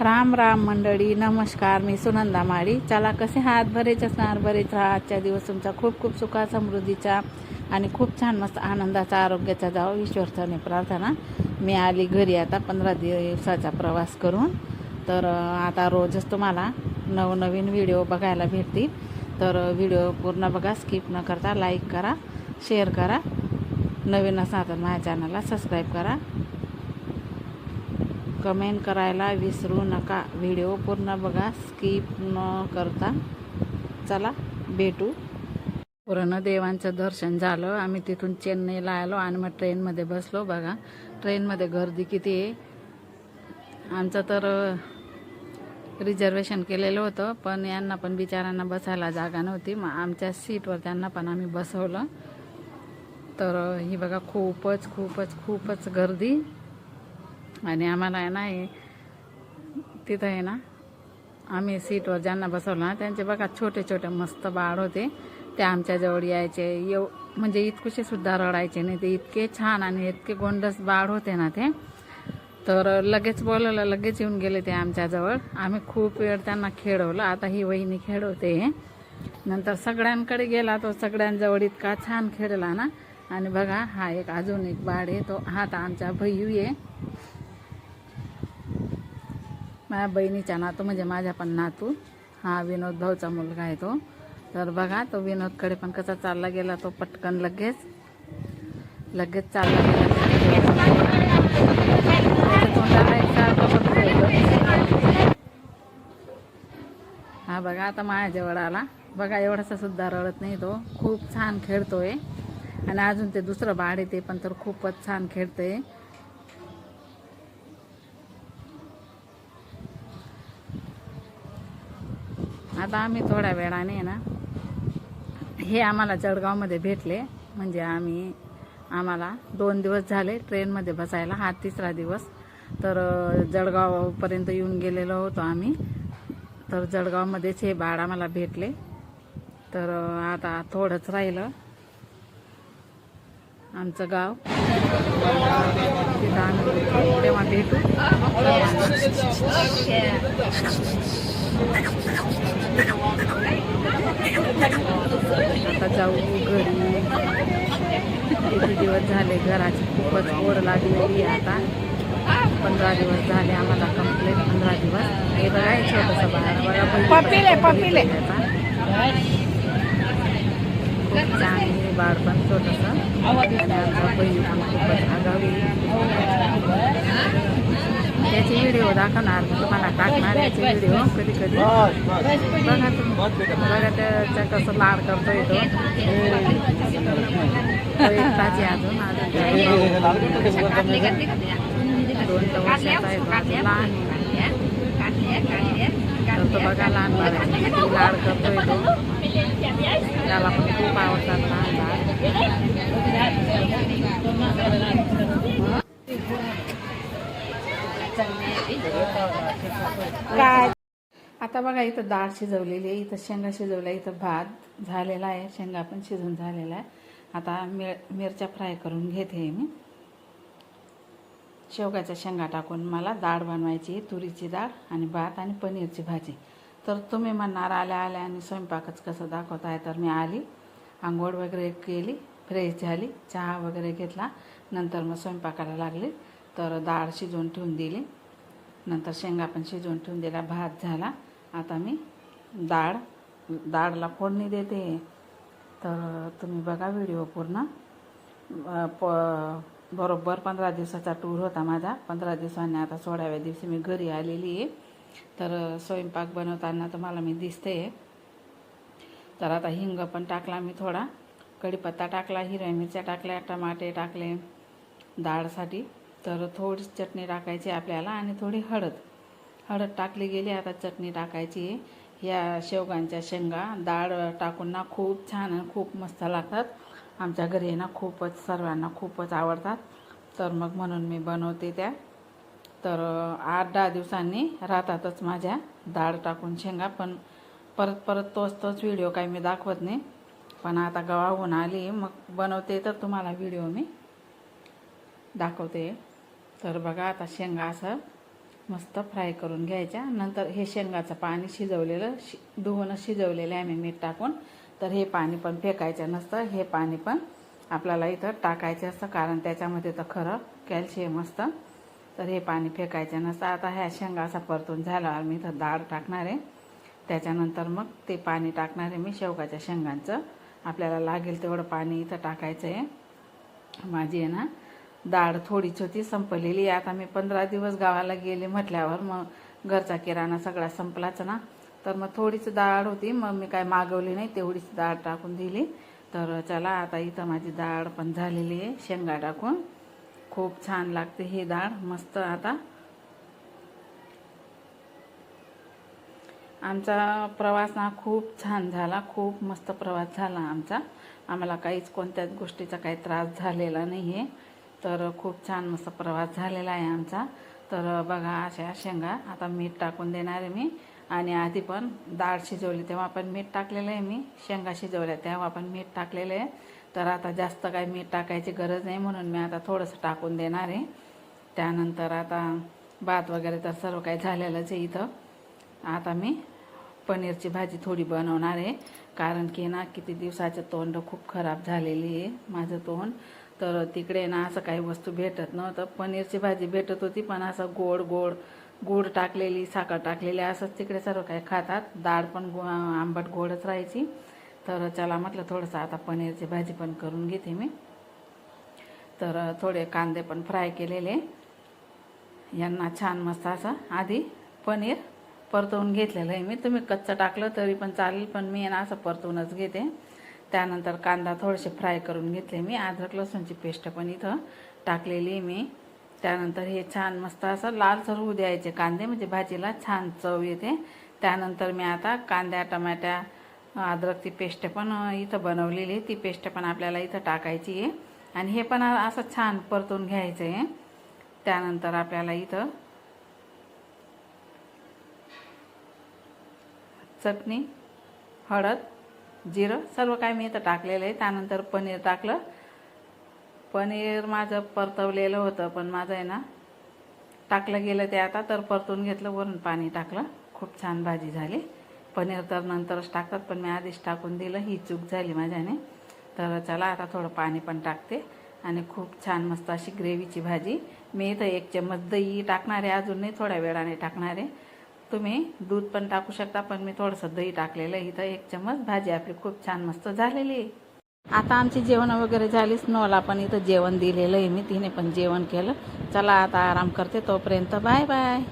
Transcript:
राम राम मंडळी नमस्कार मी सुनंदा माळी. चला कसे हात बरेच असणार बरेच राहा. आजच्या दिवस तुमचा खूप खूप सुखा समृद्धीचा आणि खूप छान मस्त आनंदाचा आरोग्याचा जावं. ईश्वरचरणी प्रार्थना. मी आली घरी आता पंधरा दिवसाचा प्रवास करून. तर आता रोजच तुम्हाला नवनवीन व्हिडिओ बघायला भेटतील. तर व्हिडिओ पूर्ण बघा स्किप न करता लाईक करा शेअर करा. नवीन असाल तर माझ्या चॅनलला सबस्क्राईब करा. कमेंट करायला विसरू नका. व्हिडिओ पूर्ण बघा स्किप न करता. चला भेटू. पूर्ण देवांचं दर्शन झालं. आम्ही तिथून चेन्नईला आलो आणि मग ट्रेनमध्ये बसलो बघा. ट्रेनमध्ये गर्दी किती आहे? आमचं तर रिझर्वेशन केलेलं होतं पण यांना पण बिचारांना बसायला जागा नव्हती. मग आमच्या सीटवर त्यांना पण आम्ही बसवलं. तर ही बघा खूपच खूपच खूपच गर्दी. आणि आम्हाला आहे ना हे तिथं आहे ना आम्ही सीटवर ज्यांना बसवलं ना त्यांचे बघा छोटे छोटे मस्त बाळ होते. ते आमच्याजवळ यायचे. येऊ म्हणजे इतकुशे सुद्धा रडायचे नाही. ते इतके छान आणि इतके गोंडस बाळ होते ना ते. तर लगेच बोलवलं लगेच येऊन गेले ते आमच्याजवळ आम्ही खूप वेळ त्यांना खेळवलं. आता ही वहिनी खेळवते. नंतर सगळ्यांकडे गेला तो सगळ्यांजवळ इतका छान खेळला ना. आणि बघा हा एक अजून एक बाळ आहे. तो हा तर आमचा भैयू आहे. माझ्या बहिणीचा नातू म्हणजे माझ्या पण नातू. हा विनोद भाऊचा मुलगा आहे तो. तर बघा तो विनोदकडे पण कसा चालला गेला तो पटकन लगेच लगेच चालला गेला. हा बघा आता माझ्याजवळ आला. बघा एवढासा सुद्धा रडत नाही तो. खूप छान खेळतोय. आणि अजून ते दुसरं बाळ आहे ते पण तर खूपच छान खेळतंय. आता आम्ही थोड्या वेळाने ना हे आम्हाला जळगावमध्ये भेटले. म्हणजे आम्ही आम्हाला दोन दिवस झाले ट्रेनमध्ये बसायला. हा तिसरा दिवस. तर जळगावपर्यंत येऊन गेलेलो होतो आम्ही. तर जळगावमध्येच हे बाळ आम्हाला भेटले. तर आता थोडंच राहिलं. आमचं गाव. तिथं आम्ही तेव्हा भेटू आता जाऊ घरी. किती दिवस झाले घराची खूपच ओढ लागलेली आहे आता. पंधरा दिवस झाले आम्हाला कंप्लीट पंधरा दिवस. हे बघा छोटंसं बाळ बघा. खूप आहे बाळ पण छोटंसं. आमचा पण खूपच आगावी. त्याचे व्हिडिओ दाखवणार मी तुम्हाला टाकणार याचे व्हिडिओ कधी कधी बघा तुम्ही बघा त्याच्या कसं लाड करतोय तो तो एकटाच आहे अजून अजून दोन तर वर्षाचा आहे तो अजून लहान आहे तर तो बघा लहान बाळाचे किती लाड करतोय तो त्याला पण खूप आवडतात लहान बाळ काय? आता बघा इथं डाळ शिजवलेली आहे इथं शेंगा शिजवल्या इथं भात झालेला आहे शेंगा पण शिजून झालेला आहे. आता मिर मिरच्या फ्राय करून घेते मी. शेवगाच्या शेंगा टाकून मला डाळ बनवायची तुरीची डाळ आणि भात आणि पनीरची भाजी. तर तुम्ही म्हणणार आल्या आल्या आणि स्वयंपाकच कसं दाखवत आहे तर मी आली आंघोळ वगैरे केली फ्रेश झाली चहा वगैरे घेतला. नंतर मग स्वयंपाकाला लागली तर डाळ शिजवून ठेवून दिली. नंतर शेंगा पण शिजवून ठेवून दिला. भात झाला. आता मी डाळ डाळला फोडणी देते. तर तुम्ही बघा व्हिडिओ पूर्ण. प बरोबर पंधरा दिवसाचा टूर होता माझा. पंधरा दिवसांनी आता सोळाव्या दिवशी मी घरी आलेली आहे. तर स्वयंपाक बनवताना तुम्हाला मी दिसते. तर आता हिंग पण टाकला मी थोडा. कढीपत्ता टाकला हिरव्या मिरच्या टाकल्या टमाटे टाकले. डाळसाठी तर थोडी चटणी टाकायची आपल्याला आणि थोडी हळद. हळद टाकली गेली आता चटणी टाकायची. या शेवगांच्या शेंगा डाळ टाकून ना खूप छान आणि खूप मस्त लागतात. आमच्या घरी ना खूपच सर्वांना खूपच आवडतात. तर मग म्हणून मी बनवते त्या. तर आठ दहा दिवसांनी राहतातच माझ्या डाळ टाकून शेंगा पण परत परत तोच तोच व्हिडिओ काही मी दाखवत नाही. पण आता गवाहून आली मग बनवते तर तुम्हाला व्हिडिओ मी दाखवते. तर बघा आता शेंगा असं मस्त फ्राय करून घ्यायच्या. नंतर हे शेंगाचं पाणी शिजवलेलं शि धुवून शिजवलेलं आहे मी मीठ टाकून. तर हे पाणी पण फेकायचं नसतं. हे पाणी पण आपल्याला इथं टाकायचं असतं कारण त्याच्यामध्ये तर खरं कॅल्शियम असतं. तर हे पाणी फेकायचं नसतं. आता ह्या शेंगा असा परतून झाल्यावर मी इथं डाळ टाकणार आहे. त्याच्यानंतर मग ते पाणी टाकणार आहे मी शेवगाच्या शेंगांचं. आपल्याला लागेल तेवढं पाणी इथं टाकायचं आहे माझी आहे ना डाळ थोडीच होती संपलेली. आता मी पंधरा दिवस गावाला गेले म्हटल्यावर मग घरचा किराणा सगळा संपलाच ना. तर मग थोडीच डाळ होती मग मी काय मागवली नाही तेवढीच डाळ टाकून दिली. तर चला आता इथं माझी डाळ पण झालेली आहे शेंगा टाकून. खूप छान लागते ही डाळ मस्त आता. आमचा प्रवास ना खूप छान झाला खूप मस्त प्रवास झाला आमचा. आम्हाला काहीच कोणत्याच गोष्टीचा काही त्रास झालेला नाही आहे तर खूप छान मस्त प्रवास झालेला आहे आमचा. तर बघा अशा शेंगा आता मीठ टाकून देणार आहे मी. आणि आधी पण डाळ शिजवली तेव्हा पण मीठ टाकलेलं आहे मी. शेंगा शिजवल्या तेव्हा पण मीठ टाकलेलं आहे. तर आता जास्त काही मीठ टाकायची गरज नाही म्हणून मी आता थोडंसं टाकून देणार आहे. त्यानंतर आता भात वगैरे तर सर्व काही झालेलंच आहे इथं. आता मी पनीरची भाजी थोडी बनवणार आहे. कारण की ना किती दिवसाचं तोंड खूप खराब झालेली आहे माझं तोंड. तर तिकडे ना असं काही वस्तू भेटत नव्हतं. पनीरची भाजी भेटत होती पण असं गोड गोड गूळ टाकलेली साखर टाकलेली असंच तिकडे सर्व काही खातात. डाळ पण गो आंबट गोडच राहायची. तर चला म्हटलं थोडंसं आता पनीरची भाजी पण करून घेते मी. तर थोडे कांदे पण फ्राय केलेले. यांना छान मस्त असं आधी पनीर परतवून घेतलेलं आहे मी. तुम्ही कच्चं टाकलं तरी पण चालेल पण मी ना असं परतवूनच घेते. त्यानंतर कांदा थोडेसे फ्राय करून घेतले मी. अद्रक लसूणची पेस्ट पण इथं टाकलेली मी. त्यानंतर हे छान मस्त असं लालसर होऊ द्यायचे कांदे म्हणजे भाजीला छान चव येते. त्यानंतर मी आता कांद्या टमाट्या अद्रकची पेस्ट पण इथं बनवलेली ती पेस्ट पण आपल्याला इथं टाकायची आहे. आणि हे पण असं छान परतून घ्यायचं आहे. त्यानंतर आपल्याला इथं चटणी हळद जिरं सर्व काय मी इथं टाकलेलं आहे. त्यानंतर पनीर टाकलं. पनीर माझं परतवलेलं होतं पण माझं आहे ना टाकलं गेलं ते आता तर परतून घेतलं वरून पाणी टाकलं. खूप छान भाजी झाली. पनीर तर नंतरच टाकतात पण मी आधीच टाकून दिलं. ही चूक झाली माझ्याने. तर चला आता थोडं पाणी पण टाकते. आणि खूप छान मस्त अशी ग्रेव्हीची भाजी. मी इथं एक चम्मच दही टाकणार आहे अजून नाही थोड्या वेळाने टाकणार आहे. तुम्ही दूध पण टाकू शकता पण मी थोडंसं दही टाकलेलं आहे. इथं एक चम्मच भाजी आपली खूप छान मस्त झालेली आहे. आता आमची जेवण वगैरे झालीच नवला पण इथं जेवण दिलेलं आहे. मी तिने पण जेवण केलं. चला आता आराम करते तोपर्यंत. Bye bye.